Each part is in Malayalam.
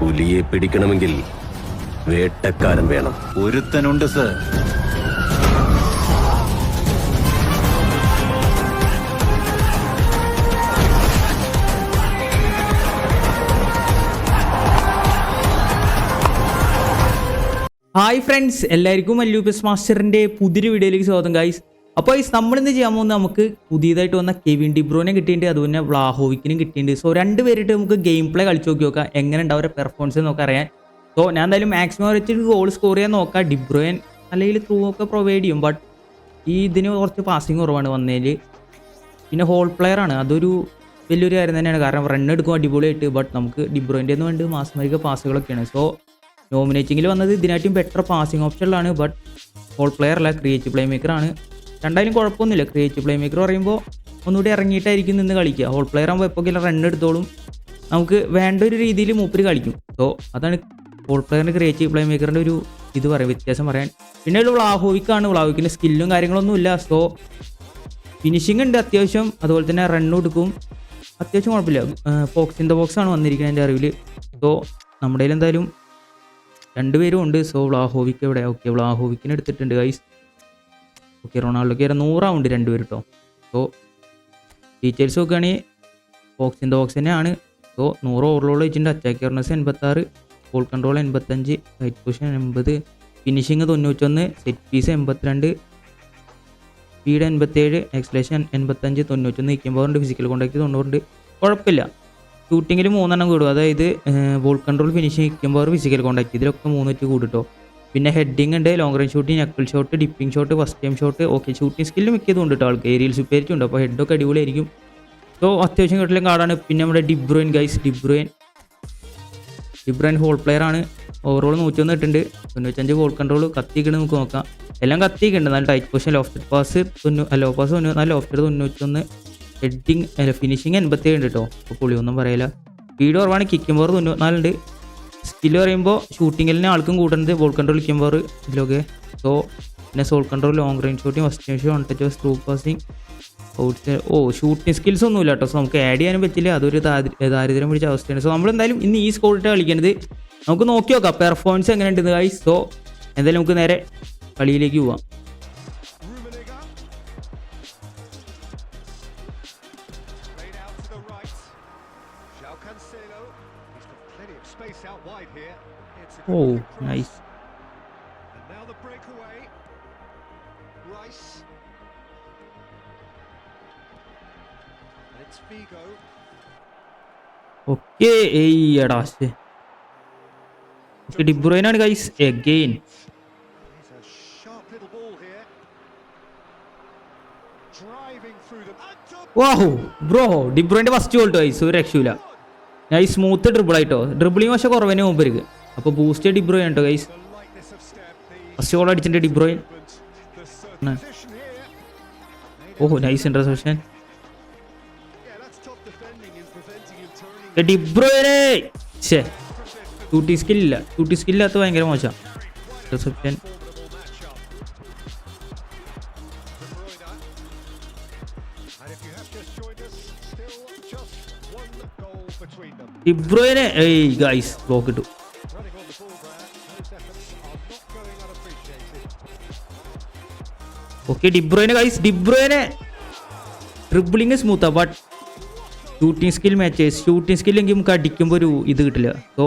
പുലിയെ പിടിക്കണമെങ്കിൽ വേട്ടക്കാരൻ വേണം. ഒരുത്തനുണ്ട് സർ. ഹായ് ഫ്രണ്ട്സ് എല്ലാവർക്കും മല്ലൂപ്പസ് മാസ്റ്ററിന്റെ പുതിയൊരു വീഡിയോയിലേക്ക് സ്വാഗതം ഗൈസ് അപ്പോൾ ഗൈസ് നമ്മളിന്ന് ചെയ്യാൻ പോകുന്നത് നമുക്ക് പുതിയതായിട്ട് വന്ന കെവിൻ ഡിബ്രോനെ കിട്ടിയിട്ടുണ്ട് അതുപോലെ വ്ലാഹോവിക്കിനും കിട്ടിയിട്ടുണ്ട്. സോ രണ്ട് പേരിട്ട് നമുക്ക് ഗെയിം പ്ലേ കളിച്ച് നോക്കി നോക്കാം എങ്ങനെ ഉണ്ടാവും അവരുടെ പെർഫോമൻസ് നോക്കാം അറിയാൻ. സോ ഞാൻ എന്തായാലും മാക്സിമം വെച്ചിട്ട് ഗോൾ സ്കോർ ചെയ്യാൻ നോക്കാം. ഡിബ്രോയൻ അല്ലെങ്കിൽ ത്രൂ ഒക്കെ പ്രൊവൈഡ് ചെയ്യും ബട്ട് ഈ ഇതിന് കുറച്ച് പാസിങ് കുറവാണ് വന്നതിൽ പിന്നെ ഹോൾ പ്ലെയർ ആണ് അതൊരു വലിയൊരു കാര്യം തന്നെയാണ്. കാരണം റൺ എടുക്കും അടിപൊളിയായിട്ട് ബട്ട് നമുക്ക് ഡിബ്രോയിന്റെ ഒന്നും വേണ്ട മാസമരിക പാസുകളൊക്കെയാണ്. സോ നോമിനേറ്റിങ്ങിൽ വന്നത് ഇതിനായിട്ടും ബെറ്റർ പാസിംഗ് ഓപ്ഷനിലാണ് ബട്ട് ഹോൾ പ്ലെയർ അല്ല ക്രിയേറ്റീവ് പ്ലേ മേക്കറാണ് രണ്ടായാലും കുഴപ്പമൊന്നുമില്ല. ക്രിയേറ്റീവ് പ്ലേ മേക്കർ പറയുമ്പോൾ ഒന്നുകൂടി ഇറങ്ങിയിട്ടായിരിക്കും നിന്ന് കളിക്കുക. ഹോൾ പ്ലെയർ ആകുമ്പോൾ എപ്പോൾ റൺ എടുത്തോളും നമുക്ക് വേണ്ട ഒരു രീതിയിൽ മൂപ്പര് കളിക്കും. സോ അതാണ് ഹോൾ പ്ലെയറിന്റെ ക്രിയേറ്റീവ് പ്ലേ മേക്കറിന്റെ ഒരു ഇത് പറയാം വ്യത്യാസം പറയാൻ. പിന്നെ ഒരു വ്ളാഹോവിക്കാണ്. വ്ളാഹോവിക്കിന്റെ സ്കില്ലും കാര്യങ്ങളൊന്നും ഇല്ല. സോ ഫിനിഷിംഗ് ഉണ്ട് അത്യാവശ്യം. അതുപോലെ തന്നെ റണ്ണും എടുക്കും. അത്യാവശ്യം കുഴപ്പമില്ല. ബോക്സ് ഇൻ ദ ബോക്സ് ആണ് വന്നിരിക്കുന്നത് എന്റെ അറിവിൽ സോ നമ്മുടെ എന്തായാലും രണ്ടുപേരും ഉണ്ട്. സോ വ്ളാഹോവിക്ക് എവിടെ? ഓക്കെ വ്ളാഹോവിക്കിനെടുത്തിട്ടുണ്ട് ഗൈസ് ഓക്കെ റൊണാൾഡോക്ക് വരെ നൂറാവുണ്ട് രണ്ടുപേരും കേട്ടോ സോ ഡീറ്റെയിൽസ് നോക്കുകയാണെങ്കിൽ ബോക്സ് ദ ബോക്സ് തന്നെയാണ്. സോ നൂറ് ഓവറോൾ വെച്ചിട്ടുണ്ട്. അറ്റാക്ക് കയറുന്നത് എൺപത്താറ് ബോൾ കൺട്രോൾ എൺപത്തഞ്ച് റൈറ്റ് പൊസിഷൻ എൺപത് ഫിനിഷിങ് തൊണ്ണൂറ്റൊന്ന് സെറ്റ് പീസ് എൺപത്തിരണ്ട് സ്പീഡ് എൺപത്തേഴ് എക്സലേഷൻ എൺപത്തഞ്ച് തൊണ്ണൂറ്റൊന്ന് നിൽക്കുമ്പോൾ ഫിസിക്കൽ കോണ്ടാക്ട് തൊണ്ണൂറുണ്ട്. കുഴപ്പമില്ല. ഷൂട്ടിങ്ങിൽ മൂന്നെണ്ണം കൂടും. അതായത് ബോൾ കൺട്രോൾ ഫിനിഷിംഗ് നിൽക്കുമ്പോൾ ഫിസിക്കൽ കോണ്ടാക്ട് ഇതിലൊക്കെ മൂന്നിട്ട് കൂടിട്ടോ പിന്നെ ഹെഡിങ് ഉണ്ട് long range shooting knuckle shot dipping shot first time shot okay shooting skill മിക്കതും ഉണ്ട് കേട്ടോ ആൾക്ക്. ഏരിയൽ സുപ്പേരിറ്റി ഉണ്ട്. അപ്പോൾ ഹെഡൊക്കെ അടിപൊളിയായിരിക്കും. സോ അത്യാവശ്യം കിട്ടില്ല കാർഡാണ്. പിന്നെ നമ്മുടെ De Bruyne guys De Bruyne De Bruyne hole player ആണ്. ഓവറോൾ നൂറ്റൊന്ന് ഇട്ടുണ്ട് തൊണ്ണൂറ്റഞ്ച് ബോൾ കൺട്രോൾ കത്തിക്കണ് നമുക്ക് നോക്കാം. എല്ലാം കത്തിക്കുന്നുണ്ട് നല്ല ടൈറ്റ് പൊസിഷൻ ലോഫ്റ്റ് പാസ് തൊണ്ണൂ ലോ പാസ് തൊണ്ണൂറ് ലോഫ്റ്റഡ് തൊണ്ണൂറ്റൊന്ന് ഹെഡിങ് ഫിനിഷിങ് എൺപത്തേഴ് ഉണ്ട് കേട്ടോ അപ്പോൾ പുളിയൊന്നും പറയില്ല സ്പീഡ് കുറവാണ്. കിക്കുമ്പോൾ തൊണ്ണൂറ്റിനാലുണ്ട് സ്കില്ല് പറയുമ്പോൾ ഷൂട്ടിങ്ങിൽ ആൾക്കും കൂടുന്നത് ബോൾ കൺട്രോൾ കിക്കുമ്പോൾ ഇതിലൊക്കെ. സോ പിന്നെ sole control long range shooting first show one touch through passing out oh shooting skills ഒന്നുമില്ല കേട്ടോ സോ നമുക്ക് ആഡ് ചെയ്യാനും പറ്റില്ല. അതൊരു ദാരി- ദാരിദ്ര്യം പിടിച്ച അവസ്ഥയാണ്. സോ നമ്മൾ എന്തായാലും ഇന്ന് ഈ സ്കോളിട്ട് കളിക്കുന്നത് നമുക്ക് നോക്കി നോക്കാം. പെർഫോമൻസ് എങ്ങനെയുണ്ട് ഗൈസ് സോ എന്തായാലും നമുക്ക് നേരെ കളിയിലേക്ക് പോവാം. Ball okay Driving through them. Guys again വാഹു bro ഡിബ്രോയിന്റെ ഫസ്റ്റ് ഗോൾ ഗൈസ് ഒരു രക്ഷയില്ല നൈസ് സ്മൂത്ത് ഡ്രിബിൾ ആയിട്ടോ. ഡ്രിബിളിങ് പക്ഷെ കുറവനെ മുമ്പ് അപ്പോൾ ബൂസ്റ്റ് ഡിബ്രോയിൻ കേട്ടോ ഗൈസ് ഫസ്റ്റ് ഗോൾ അടിച്ചിട്ടുണ്ട് ഡിബ്രോയിൻ ഓഹോ നൈസ് turning ഡിബ്രോയിനെ distance. ഷൂട്ടി സ്കില്ലില്ല ഷൂട്ടി സ്കില്ലാത്ത ഭയങ്കര മോശം them. ഡിബ്രോയിനെ ഏയ് ഗൈസ് ബ്ലോക്ക് ഇട്ടു ഓക്കെ ഡിബ്രോയിനെ ഗൈസ് ഡിബ്രോയിനെ ട്രിബിളിങ് സ്മൂത്താ ബട്ട് ഷൂട്ടിംഗ് സ്കിൽ മാച്ചേഴ്സ് ഷൂട്ടിംഗ് സ്കിൽ എങ്കിൽ നമുക്ക് അടിക്കുമ്പോൾ ഒരു ഇത് കിട്ടില്ല സോ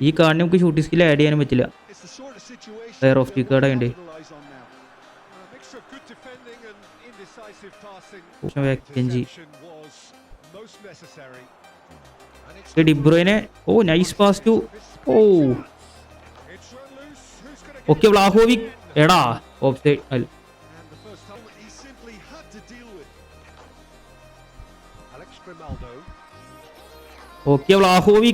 ഈ കാർഡിന് നമുക്ക് ഷൂട്ടിംഗ് സ്കിൽ ആഡ് ചെയ്യാനും പറ്റില്ല was most necessary. And it's De Bruyne oh nice pass to oh okay Vlahovic എടാ off side okay Vlahovic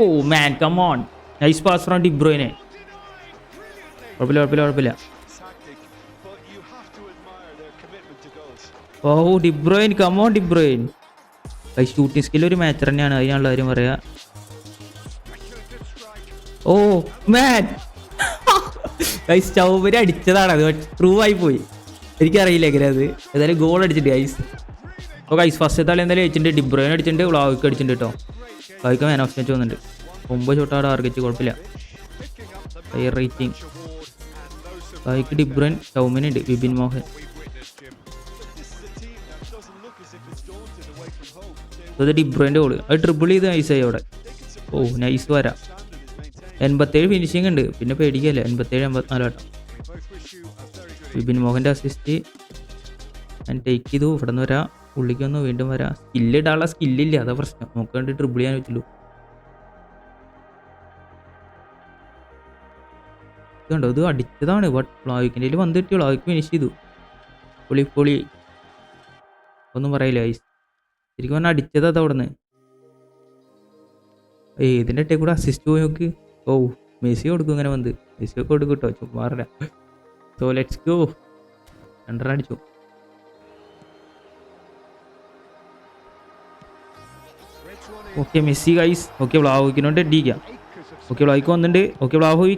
oh man come on nice pass from De Bruyne കുഴപ്പമില്ല കുഴപ്പമില്ല കുഴപ്പമില്ല. ഓ De Bruyne come on De Bruyne കൈ ഷൂട്ടിംഗ് സ്കിൽ ഒരു മാച്ച് തന്നെയാണ് അതിനുള്ള കാര്യം പറയാ. ഓ മാൻ ഗൈസ് ചൗബരി അടിച്ചതാണ് അത് ട്രൂ ആയി പോയി. എനിക്കറിയില്ല എങ്ങനെ അത്. ഏതായാലും ഗോൾ അടിച്ചിട്ട് ഗൈസ് അപ്പോൾ ഗൈസ് ഫസ്റ്റ് തള്ളി എന്തായാലും വെച്ചിട്ടുണ്ട് ഡിബ്രോയിൻ അടിച്ചിട്ടുണ്ട്. വ്ളാവിക്ക് അടിച്ചിട്ടുണ്ട് കേട്ടോ വ്ളാവിക്ക് മാൻ ഓഫ് മാച്ച് വന്നിട്ടുണ്ട്. ഒമ്പത് ഷോട്ടാ ടാർഗറ്റ് കുഴപ്പമില്ല. High rating award De Bruyne ടൗമിൻ ഉണ്ട്. വിപിൻ മോഹൻ. അത് ഡിബ്രോയിന്റെ ഗോൾ അത് ട്രിപ്പിൾ ചെയ്ത് നൈസായി അവിടെ. ഓ നൈസ് വരാം. എൺപത്തേഴ് ഫിനിഷിംഗ് ഉണ്ട്. പിന്നെ പേടിക്കല്ലേ? എൺപത്തേഴ് എൺപത്തിനാല് good വിപിൻ മോഹന്റെ അസിസ്റ്റ് ഞാൻ ടേക്ക് ചെയ്തു. ഇവിടെ നിന്ന് വരാം. ഉള്ളിക്ക് വന്ന് വീണ്ടും വരാം. സ്കില്ല് ഇടാനുള്ള സ്കില്ലില്ല. അതാ പ്രശ്നം. നമുക്ക് വേണ്ടി ട്രിപ്പിൾ ചെയ്യാൻ പറ്റുള്ളൂ. ഇതുണ്ടോ? ഇത് അടിച്ചതാണ്. ബട്ട് പ്ലാവിക്കിന്റെ കയ്യിൽ വന്ന് കിട്ടിയുള്ളൂ പ്ലാവിക്ക് ഫിനിഷ് ചെയ്തു. പൊളി പൊളി. ഒന്നും പറയില്ല ഐസ് ശരിക്കും പറഞ്ഞാൽ അടിച്ചത് അത് അവിടെ നിന്ന് ഏയ് ഇതിന്റെ ഇട്ടേ കൂടെ അസിസ്റ്റ് പോയി നോക്ക്. ഓ മെസ്സി കൊടുക്കും ഇങ്ങനെ വന്ന്. മെസ്സി ഒക്കെ കൊടുക്കും കേട്ടോ. ചുമ്മാറില്ല സോ ലെറ്റ്സ് ഗോ രണ്ടെണ്ണം അടിച്ചു. ഓക്കെ മെസ്സി ഗൈസ് ഓക്കെ വ്ലാഹോവിക്കിനുണ്ട് ഡി ഗ്യാ ഓക്കെ വ്ലാഹിക്ക് വന്നിട്ട് ഓക്കെ വ്ലാഹോവി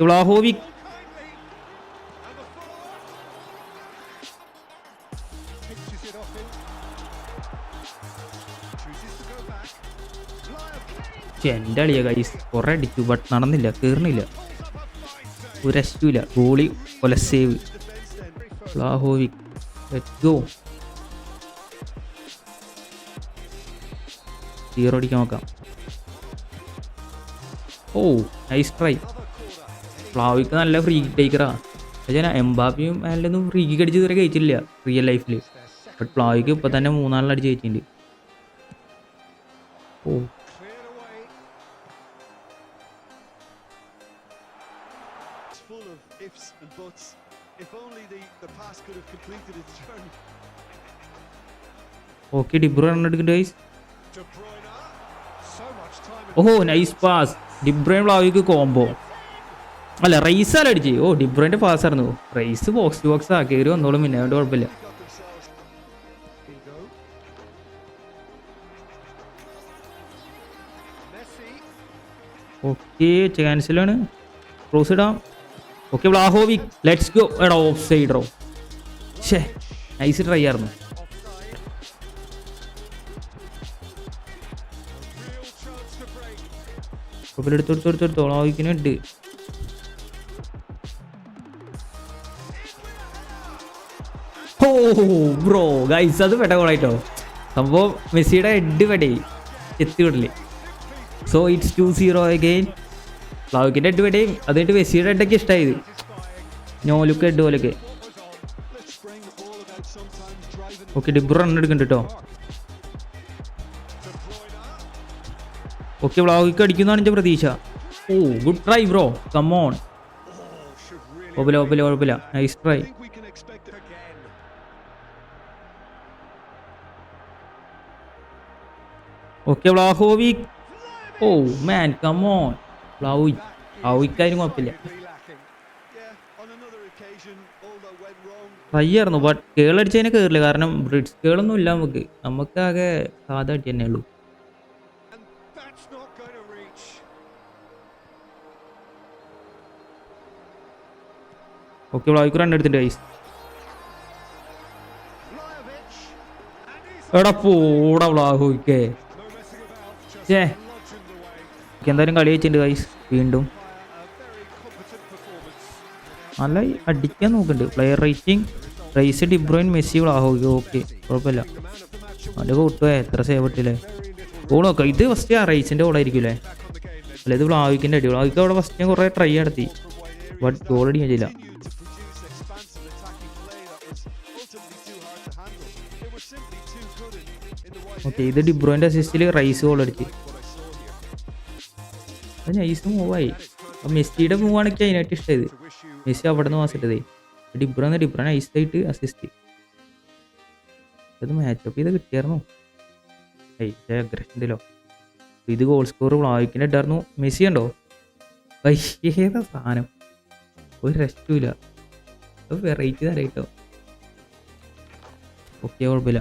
വ്ലാഹോവി എന്റെ അളിയ ഗൈസ് കൊറേ അടിച്ചു ബട്ട് നടന്നില്ല കേറണില്ല ഒരു രസൂല ഗോളി കൊല save Vlahovic let go zero അടിക്കാൻ നോക്കാം. ഓ നൈസ് ട്രൈ ഫ്ലാവിക്ക് നല്ല ഫ്രീ ടേക്കറാ പക്ഷേ എംബാപ്പിയും അതിലൊന്നും ഫ്രീ കിക്ക് അടിച്ച് ഇതുവരെ കഴിച്ചില്ല റിയൽ ലൈഫിൽ ബട്ട് ഫ്ലാവിക്ക് ഇപ്പം തന്നെ മൂന്നാളിൽ അടിച്ച് കഴിച്ചിട്ടുണ്ട്. ഓ. ഓക്കെ ഡിബ്രു റൺ എടുക്കുന്നുണ്ട് ഗൈസ് ഓഹോ nice pass De Bruyne Vlahovic combo അല്ല റൈസ് അല്ല അടിച്ച്. ഓ ഡിബ്രൈന്റെ പാസ് ആയിരുന്നു. റൈസ് ബോക്സ് ടു ബോക്സ് ആ. കയറി വന്നോളും പിന്നെ. അതുകൊണ്ട് കുഴപ്പമില്ല. ഓക്കെ ക്യാൻസലാണ് ക്രോസ് ഇടാം. ഓക്കെ ലെറ്റ്സ് ഗോ എടാ ഓഫ് സൈഡ് റോ ഷേ നൈസ് ട്രൈ ആയിരുന്നു. എടുത്തു വ്ളാഹോവിക്കിനുണ്ട് ഓ ബ്രോ ഗൈസ് അത് പെട്ട ഗോളായിട്ടോ സംഭവം മെസ്സിയുടെ ഹെഡ് പെടേ എത്തിവിടില്ലേ so it's two zero again ഫ്ലാവിക്കിന്റെ head പെടയും അതായിട്ട് മെസ്സിയുടെ ഹെഡൊക്കെ ഇഷ്ടമായത് നോലുക്ക് ഹെഡ് പോലൊക്കെ ഓക്കെ ഡിബ്രോ റൺ എടുക്കുന്നുണ്ട് കേട്ടോ ഓക്കെ വ്ളോഗിക്ക് അടിക്കുന്നതാണ് എന്റെ പ്രതീക്ഷ. ഓ good try bro come on should really കുഴപ്പമില്ല nice try. Okay Vlahovic oh man come on വ്ളാവിക്കാരും കുഴപ്പമില്ല ട്രൈ ആയിരുന്നു ബട്ട് കേളടിച്ചതിനെ കയറില്ല കാരണം ബ്രിഡ്സ് കേളൊന്നും ഇല്ല നമുക്ക്. നമുക്ക് ആകെ സാധാ അടി ഓക്കെ വ്ളാവിക്ക് റൺ എടുത്തിട്ട് he's എടാ പോടാ bludgeoned എന്തായാലും കളി വെച്ചിട്ടുണ്ട് ഗൈസ് വീണ്ടും. നല്ല അടിക്കാൻ നോക്കുന്നുണ്ട്. Player rating Rice De Bruyne Messi Vlahovic okay കുഴപ്പമില്ല. അതിന്റെ കൂട്ടുക എത്ര സേവ് ഇട്ടില്ലേ? ഗോൾ നോക്കാം ഇത് ഫസ്റ്റ് ആ റൈസിന്റെ ഗോളായിരിക്കും അല്ലേ ഇത് വ്ളാവിക്കിന്റെ അടി വ്ളാവിക്ക് അവിടെ ഫസ്റ്റ് ഞാൻ കുറേ ട്രൈ നടത്തി. ബട്ട് ഗോൾ അടിക്കാൻ ചെയ്യില്ല ഓക്കെ ഇത് ഡിബ്രോയിന്റെ അസിസ്റ്റിൽ റൈസ് ഗോൾ അടിച്ച് അത് നൈസ് മൂവായി അപ്പം മെസ്സിയുടെ മൂവാണെങ്കിൽ അതിനായിട്ട് ഇഷ്ടമായത് മെസ്സി അവിടെ നിന്ന് വാസിട്ടതേ ഡിബ്രോന്ന് ഡിബ്രോ നൈസായിട്ട് അസിസ്റ്റ് അത് മാച്ചപ്പ് ചെയ്ത് കിട്ടിയായിരുന്നു. ഏയ് അഗ്രഷന്റെല്ലോ ഇത് ഗോൾ സ്കോർ വ്ളാവിക്കിന്റെ ഇട്ടായിരുന്നു മെസ്സി ഉണ്ടോ ഏതാ സാധനം. ഒരു രക്ഷയില്ല അത് വെറൈറ്റി തരായിട്ടോ ഓക്കെ കുഴപ്പമില്ല.